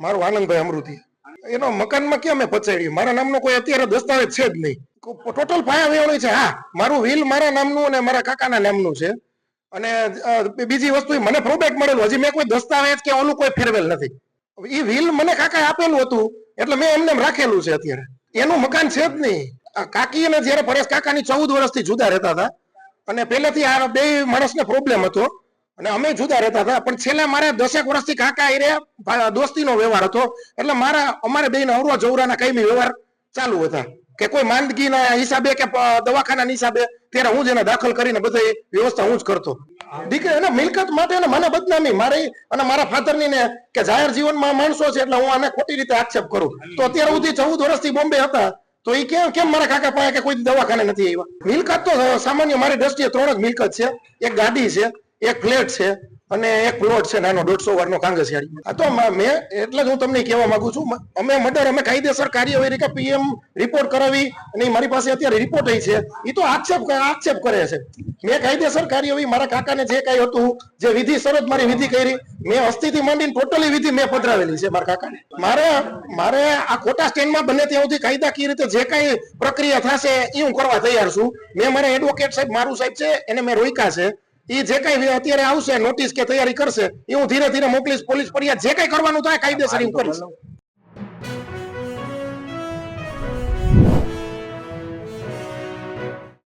મારું આનંદભાઈ અમૃતિ. એનો મકાનમાં કેમ મેં પચાડ્યું? મારા નામનો કોઈ અત્યારે દસ્તાવેજ છે જ નહીં. ટોટલ પાયા વેવણી છે. હા, મારું વ્હીલ મારા નામનું અને મારા કાકાના નામનું છે. અને બીજી વસ્તુ મને પ્રોબેટ મળેલું. હજી મેં કોઈ દસ્તાવેજ કે ઓલું કોઈ ફેરવેલ નથી. એ વ્હીલ મને કાકાએ આપેલું હતું. એટલે મેં એમને એમ રાખેલું છે અત્યારે. એનું મકાન છે જ નહીં. કાકી અને જયારે પરેશ કાકાની ચૌદ વર્ષથી જુદા રહેતા હતા. અને પહેલેથી આ બે માણસને પ્રોબ્લેમ હતો. અને અમે જુદા રહેતા હતા. પણ છેલ્લે મારે દસેક વર્ષથી કાકા એ દોસ્તીનો વ્યવહાર હતો. એટલે મારા, અમારે બેન અવરો જવરાના કઈ વ્યવહાર ચાલુ હતા. કે કોઈ માંદગીના હિસાબે કે દવાખાના હિસાબે ત્યારે હું જ એને દાખલ કરીને બધી વ્યવસ્થા હું જ કરતો. દીકરી એને મિલકત માટે અને મને બદનામી મારી અને મારા ફાધરની ને કે જાહેર જીવનમાં માણસો છે એટલે હું આને ખોટી રીતે આક્ષેપ કરું. તો અત્યાર સુધી ચૌદ વર્ષથી બોમ્બે હતા. તો એ કેમ કેમ મારા કાકા પાસે કે કોઈ દવાખાને નથી આવ્યા? મિલકત તો સામાન્ય મારી દ્રષ્ટિએ ત્રણ જ મિલકત છે. એક ગાડી છે. એક ફ્લેટ છે અને એક પ્લોટ છે નાનો દોઢસો વારનો કાંગસિયાળી આ તો મેં એટલે જ હું તમને કહેવા માંગુ છું અમે મર્ડર અમે કાયદેસર કાર્યવાહી કે પીએમ રિપોર્ટ કરાવી અને મારી પાસે અત્યારે રિપોર્ટ છે. એ તો આક્ષેપ આક્ષેપ કરે છે. મેં કાયદેસર કાર્યવાહી મારા કાકાને જે કઈ હતું, જે વિધિ, શરત મારી વિધિ કરી, મેં અસ્થિથી માંડીને ટોટલી વિધિ મેં પધરાવેલી છે મારા કાકાને. મારે મારે આ ખોટા સ્ટેન્ડમાં બને ત્યાં સુધી કાયદાકીય રીતે જે કઈ પ્રક્રિયા થશે એ હું કરવા તૈયાર છું. મેં મારા એડવોકેટ સાહેબ, મારું સાહેબ છે, એને મેં રોક્યા છે. એ જે કઈ અત્યારે આવશે નોટિસ કે તૈયારી કરશે એ હું ધીરે ધીરે મોકલીશ પોલીસ ફરિયાદ જે કઈ કરવાનું થાય કાયદેસર એમ કરીશ